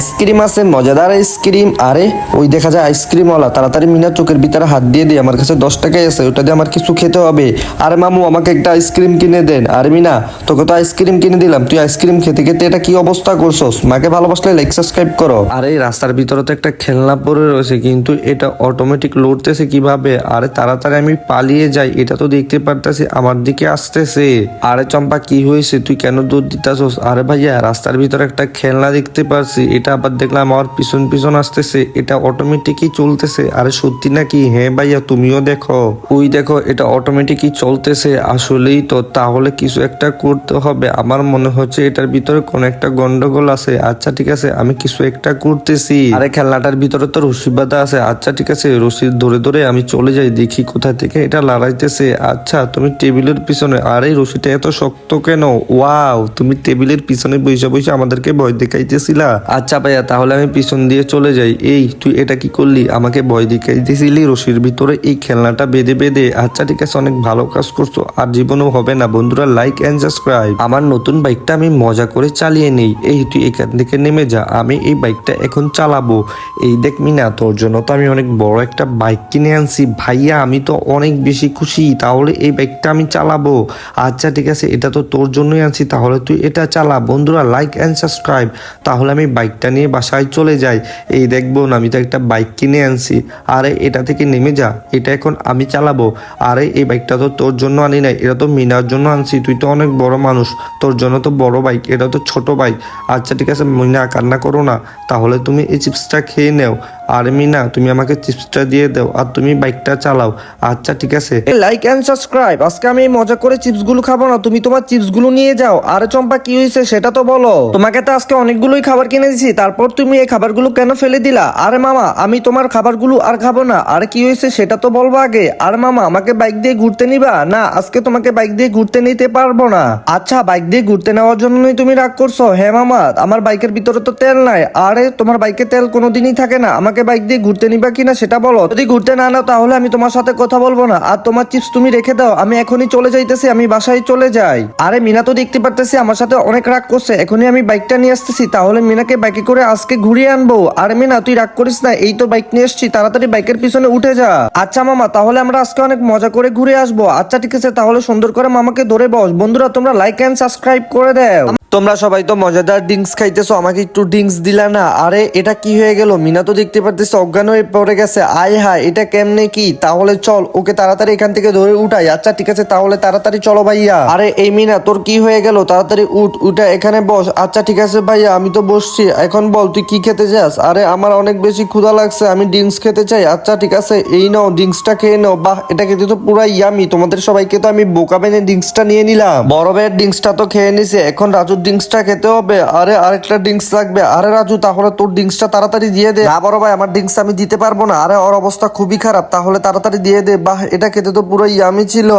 Ice cream আছে, মজাদার ice cream. আরে, ওই দেখা যায় আইসক্রিমওয়ালা, তাড়াতাড়ি মিনা চোখের ভিতরে হাত দিয়ে দিই আমার কাছে দশ টাকাই আছে, ওটা দিয়ে আমার কিছু খেতে হবে। আরে মামু, আমাকে একটা আইসক্রিম কিনে দেন। আর মিনা, তোকে তো আইসক্রিম কিনে দিলাম, তুই আইসক্রিম খেতে খেতে এটা কি অবস্থা করছস? মাকে ভালোবাসলে লাইক সাবস্ক্রাইব করো। আরে, এই রাস্তার ভিতরে তো একটা খেলনা পড়ে রয়েছে, কিন্তু এটা অটোমেটিক লড়তেছে কীভাবে? আরে, তাড়াতাড়ি আমি পালিয়ে যাই, এটা তো দেখতে পারতেছি, আমার দিকে আসতেছে। আরে চম্পা, কি হয়েছে? তুই কেন দৌড় দিতাছস? আরে ভাইয়া, রাস্তার ভিতরে একটা খেলনা দেখতে পারছি, এটা আবার দেখলাম আমার পিছন পিছন আসতেছে, এটা অটোমেটিকই চলতেছে। আরে সত্যি নাকি? হ্যাঁ ভাইয়া, তুমিও দেখো। ওই দেখো, এটা অটোমেটিকই চলতেছে। আসলেই তো, তাহলে কিছু একটা করতে হবে। আমার মনে হচ্ছে এটার ভিতরে কোন একটা গন্ডগোল আছে। আচ্ছা ঠিক আছে, আমি কিছু একটা করতেছি। আরে খেলনাটার ভিতরে তো রশি বাঁধা আছে। আচ্ছা ঠিক আছে, রশি ধরে ধরে আমি চলে যাই, দেখি কোথা থেকে এটা লড়াইতেছে। আচ্ছা তুমি টেবিলের পিছনে, আরে রশিটা এত শক্ত কেন? ওয়াও, তুমি টেবিলের পিছনে বসে বসে আমাদেরকে ভয় দেখাইতেছিলা। আচ্ছা ভাইয়া তাহলে আমি পিছন দিয়ে চলে যাই। এই, তুই এটা কি করলি? আমাকে ভয় দেখাইতেছিলি রশির ভিতরে। এই খেলনাটা বেঁধে বেঁধে। আচ্ছা ঠিক আছে, অনেক ভালো কাজ করছ। আর জীবনেও হবে না। বন্ধুরা লাইক এন্ড সাবস্ক্রাইব আমার নতুন বাইকটা আমি মজা করে চালিয়ে নেই। এই, তুই এখান থেকে নেমে যা। আমি এই বাইকটা এখন চালাবো। এই দেখ না তোর জন্য তো আমি অনেক বড় একটা বাইক কিনে আনছি। ভাইয়া, আমি তো অনেক বেশি খুশি। তাহলে এই বাইকটা আমি চালাবো। আচ্ছা ঠিক আছে, এটা তো তোর জন্যই আনছি। তাহলে তুই এটা চালা। বন্ধুরা লাইক অ্যান্ড সাবস্ক্রাইব তাহলে আমি বাইকটা নিয়ে বাসায় চলে যাই। এই দেখব আমি তো একটা বাইক কিনে আনছি। আরে, এটা থেকে নেমে যা। এটা এখন আমি চালাবো। আরে, এই বাইকটা তো তোর জন্য আনি নাই। এটা তো মিনার জন্য আনছি। তুই তো অনেক বড় মানুষ। তোর জন্য তো বড় বাইক। এটা তো ছোট বাইক। আচ্ছা ঠিক আছে, মিনা কান্না করো না। তাহলে তুমি এই চিপসটা খেয়ে নেও। আর মিনা তুমি আমাকে চিপসটা দিয়ে দাও আর তুমি বাইকটা চালাও। আচ্ছা ঠিক আছে। লাইক এন্ড সাবস্ক্রাইব আজকে আমি মজা করে চিপসগুলো খাব না, তুমি তোমার চিপসগুলো নিয়ে যাও। আরে চম্পা, কি হয়েছে? সেটা তো বলো। তোমাকে তো আজকে অনেকগুলোই খাবার কিনে দিছি, তারপর তুমি এই খাবারগুলো কেন ফেলে দিলা? আরে মামা, আমি তোমার খাবারগুলো আর খাব না। আর কি হয়েছে? সেটা তো বলব আগে। আর মামা, আমাকে বাইক দিয়ে ঘুরতে নিবা? না, আজকে তোমাকে বাইক দিয়ে ঘুরতে নিতে পারব না। আচ্ছা বাইক দিয়ে ঘুরতে নেওয়ার জন্যই তুমি রাগ করছ? হ্যাঁ মামা, আমার বাইকের ভিতরে তো তেল নাই। আরে, তোমার বাইকে তেল কোনোদিনই থাকে না। আমাকে বাইক দিয়ে ঘুরতে নিবা কিনা সেটা বলো। যদি ঘুরতে না নাও, তাহলে আমি তোমার সাথে কথা বলব না। আর তোমার চিপস তুমি রেখে দাও। আমি এখনই চলে যাইতেছি, আমি বাসায় চলে যাই। আরে, মিনা তো দেখতে পারতেছি, আমার সাথে অনেক রাগ করছে। এখনই আমি বাইকটা নিয়ে আসতেছি, তাহলে মিনাকে বাইকে করে আজকে ঘুরিয়ে আনব। আরে, মিনা, তুই রাগ করিস না, এই তো বাইক নিয়ে এসছি, তাড়াতাড়ি বাইকের পিছনে উঠে যা। আচ্ছা মামা, তাহলে আমরা আজকে অনেক মজা করে ঘুরে আসব। আচ্ছা ঠিক আছে, তাহলে সুন্দর করে মামাকে ধরে বস। বন্ধুরা, তোমরা লাইক এন্ড সাবস্ক্রাইব করে দাও। তোমরা সবাই তো মজাদার ড্রিঙ্কস খাইতেছো, আমাকে একটু ড্রিঙ্কস দিলা না। আরে, এটা কি হয়ে গেল? মিনা তো দেখতে পারতেছে অজ্ঞান হয়ে পড়ে গেছে। আয় হায়, এটা কেমনে কি? তাহলে চল, ওকে তাড়াতাড়ি এখান থেকে ধরে উঠাই। আচ্ছা ঠিক আছে, তাহলে তাড়াতাড়ি চলো ভাইয়া। আরে, এই মিনা, তোর কি হয়ে গেল? তাড়াতাড়ি উঠ, উঠা এখানে বস। আচ্ছা ঠিক আছে ভাইয়া, আমি তো বসছি। এখন বল, তুই কি খেতে চাস? আরে, আমার অনেক বেশি ক্ষুধা লাগছে, আমি ড্রিঙ্কস খেতে চাই। আচ্ছা ঠিক আছে, এই নাও, ড্রিঙ্কসটা খেয়ে নাও। বাহ, এটা খেতে তো পুরাই ইয়ামি। তোমাদের সবাইকে তো আমি বোকা বেনে ড্রিঙ্কসটা নিয়ে নিলাম। বড় ভাইয়ের ড্রিঙ্কসটা তো খেয়ে নিছে, এখন রাজুর ড্রিঙ্কসটা খেতে হবে। আরে, আরেকটা ড্রিঙ্কস লাগবে। আরে, রাজু, তাহলে তোর ড্রিঙ্কসটা তাড়াতাড়ি দিয়ে দে। না, বড় ভাই আমার ড্রিঙ্কস আমি দিতে পারব না। আরে, ওর অবস্থা খুবই খারাপ। তাহলে তাড়াতাড়ি দিয়ে দে। বাহ, এটা খেতে তো পুরো ইয়ামি ছিল।